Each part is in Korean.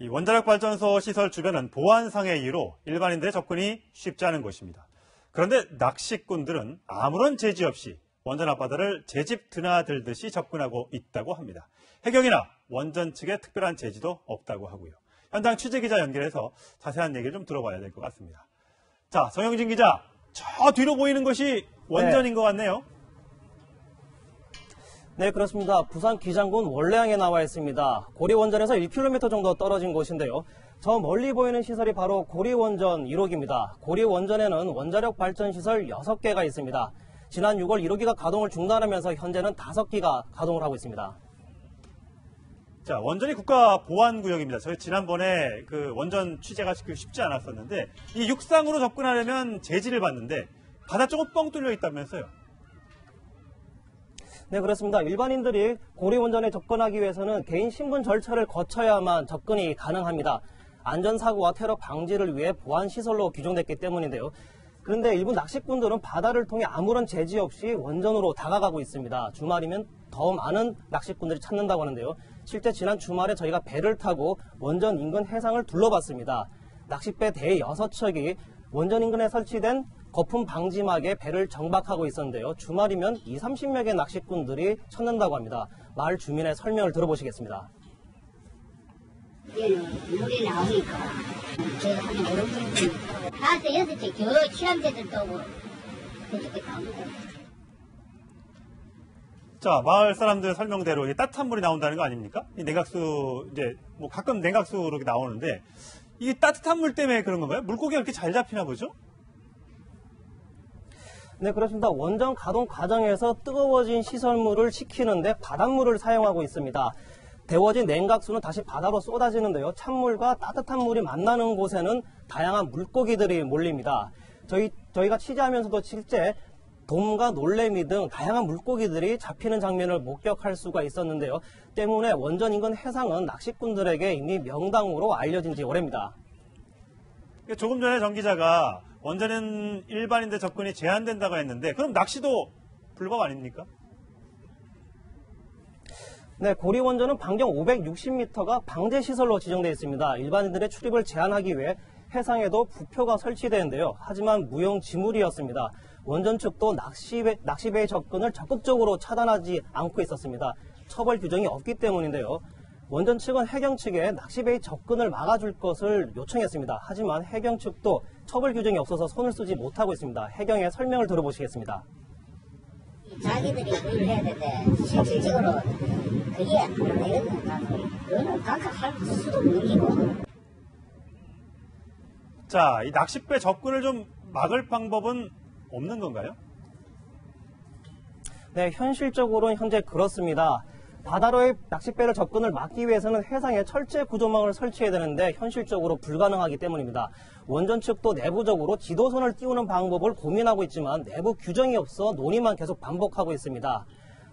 이 원자력 발전소 시설 주변은 보안상의 이유로 일반인들의 접근이 쉽지 않은 곳입니다. 그런데 낚시꾼들은 아무런 제지 없이 원전 앞바다를 제 집 드나들듯이 접근하고 있다고 합니다. 해경이나 원전 측의 특별한 제지도 없다고 하고요. 현장 취재 기자 연결해서 자세한 얘기를 좀 들어봐야 될 것 같습니다. 자, 정영진 기자, 저 뒤로 보이는 것이 원전인 것 같네요. 네, 그렇습니다. 부산 기장군 원래항에 나와 있습니다. 고리원전에서 1km 정도 떨어진 곳인데요. 저 멀리 보이는 시설이 바로 고리원전 1호기입니다. 고리원전에는 원자력 발전 시설 6개가 있습니다. 지난 6월 1호기가 가동을 중단하면서 현재는 5기가 가동을 하고 있습니다. 자, 원전이 국가 보안 구역입니다. 저희 지난번에 그 원전 취재가 쉽지 않았었는데 이 육상으로 접근하려면 제지를 받는데 바다 쪽은 뻥 뚫려 있다면서요. 네, 그렇습니다. 일반인들이 고리원전에 접근하기 위해서는 개인 신분 절차를 거쳐야만 접근이 가능합니다. 안전사고와 테러 방지를 위해 보안시설로 규정됐기 때문인데요. 그런데 일부 낚시꾼들은 바다를 통해 아무런 제지 없이 원전으로 다가가고 있습니다. 주말이면 더 많은 낚시꾼들이 찾는다고 하는데요. 실제 지난 주말에 저희가 배를 타고 원전 인근 해상을 둘러봤습니다. 낚싯배 대여섯 척이 원전 인근에 설치된 거품 방지막에 배를 정박하고 있었는데요. 주말이면 2, 30명의 낚시꾼들이 찾는다고 합니다. 마을 주민의 설명을 들어보시겠습니다. 얘는 물이 나오니까 저한 여섯 다섯 여섯 개 취함새들도 오고 그렇게 나옵니다. 자, 마을 사람들 설명대로 이게 따뜻한 물이 나온다는 거 아닙니까? 이 냉각수 이제 뭐 가끔 냉각수로 이렇게 나오는데 이 따뜻한 물 때문에 그런 건가요? 물고기가 이렇게 잘 잡히나 보죠? 네, 그렇습니다. 원전 가동 과정에서 뜨거워진 시설물을 식히는데 바닷물을 사용하고 있습니다. 데워진 냉각수는 다시 바다로 쏟아지는데요. 찬물과 따뜻한 물이 만나는 곳에는 다양한 물고기들이 몰립니다. 저희, 저희가 취재하면서도 실제 돔과 놀래미 등 다양한 물고기들이 잡히는 장면을 목격할 수가 있었는데요. 때문에 원전 인근 해상은 낚시꾼들에게 이미 명당으로 알려진 지 오래입니다. 조금 전에 정 기자가 원전은 일반인들 접근이 제한된다고 했는데 그럼 낚시도 불법 아닙니까? 네, 고리 원전은 반경 560m가 방제 시설로 지정되어 있습니다. 일반인들의 출입을 제한하기 위해 해상에도 부표가 설치되는데요. 하지만 무용 지물이었습니다. 원전 측도 낚시배, 낚시배의 접근을 적극적으로 차단하지 않고 있었습니다. 처벌 규정이 없기 때문인데요. 원전 측은 해경 측에 낚시배의 접근을 막아줄 것을 요청했습니다. 하지만 해경 측도 처벌 규정이 없어서 손을 쓰지 못하고 있습니다. 해경의 설명을 들어보시겠습니다. 자기들이 그걸 해야 되는데 실질적으로 그게 안 되거든요. 그거는 각각 할 수도 없는 기고. 자, 이 낚싯배 접근을 좀 막을 방법은 없는 건가요? 네, 현실적으로는 현재 그렇습니다. 바다로의 낚싯배를 접근을 막기 위해서는 해상에 철제 구조망을 설치해야 되는데 현실적으로 불가능하기 때문입니다. 원전 측도 내부적으로 지도선을 띄우는 방법을 고민하고 있지만 내부 규정이 없어 논의만 계속 반복하고 있습니다.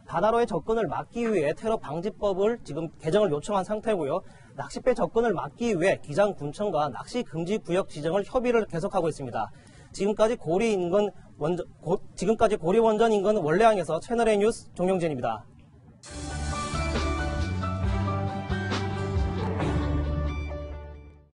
바다로의 접근을 막기 위해 테러 방지법을 지금 개정을 요청한 상태고요. 낚싯배 접근을 막기 위해 기장군청과 낚시 금지 구역 지정을 협의를 계속하고 있습니다. 지금까지 고리 인근 원전, 고, 지금까지 고리 원전 인근 원래항에서 채널A 뉴스 종영진입니다.